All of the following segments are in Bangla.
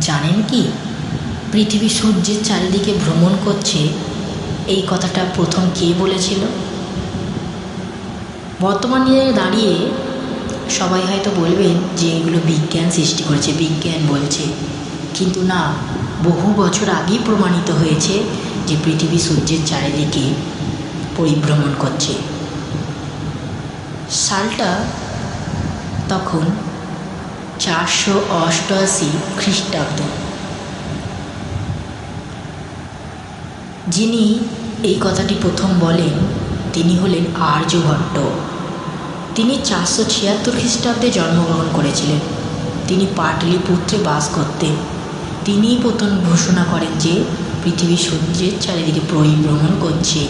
জানেন কি? পৃথিবী সূর্যের চারিদিকে ভ্রমণ করছে। এই কথাটা প্রথম কে বলেছিল? বর্তমানে দাঁড়িয়ে সবাই হয়তো বলবেন যে এগুলো বিজ্ঞান সৃষ্টি করেছে, বিজ্ঞান বলছে। কিন্তু না, বহু বছর আগেই প্রমাণিত হয়েছে যে পৃথিবী সূর্যের চারিদিকে পরিভ্রমণ করছে। সালটা তখন চারশো অষ্টআশি খ্রিস্টাব্দ। যিনি এই কথাটি প্রথম বলেন, তিনি হলেন আর্যভট্ট তিনি চারশো ছিয়াত্তর খ্রিস্টাব্দে জন্মগ্রহণ করেছিলেন। তিনি পাটলিপুত্রে বাস করতেন। তিনিই প্রথম ঘোষণা করেন যে পৃথিবী সূর্যের চারিদিকে পরিভ্রমণ করছে।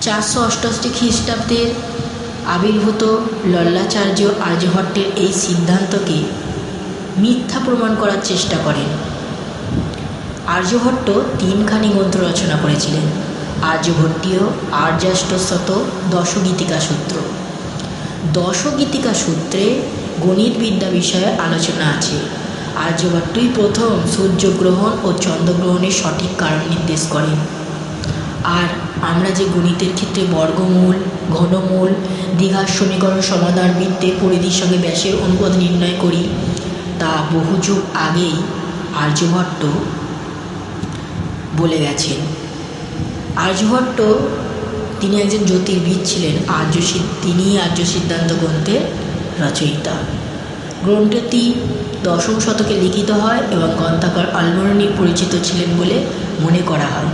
চারশো অষ্টআশি খ্রিস্টাব্দের আবির্ভূত লল্লাচার্য আর্যভট্টের এই সিদ্ধান্তকে মিথ্যা প্রমাণ করার চেষ্টা করেন। আর্যভট্ট তিনখানি গ্রন্থ রচনা করেছিলেন। আর্যভট্টীয় আর্যাষ্টশত দশগীতিকা সূত্র। দশগীতিকা সূত্রে গণিতবিদ্যা বিষয়ে আলোচনা আছে। আর্যভট্টই প্রথম সূর্যগ্রহণ ও চন্দ্রগ্রহণের সঠিক কারণ নির্দেশ করেন। আর আমরা যে গণিতের ক্ষেত্রে বর্গমূল, ঘনমূল দীঘার সমীকরণ সমাধান বৃত্তের পরিধির সঙ্গে ব্যাসের অনুপাত নির্ণয় করি, তা বহু যুগ আগেই আর্যভট্ট বলে গেছেন। আর্যভট্ট তিনি একজন জ্যোতির্বিদ ছিলেন, আর্য তিনিই আর্য সিদ্ধান্ত গ্রন্থের রচয়িতা। গ্রন্থটি দশম শতকে লিখিত হয় এবং গ্রন্থাকার আলমরণী পরিচিত ছিলেন বলে মনে করা হয়।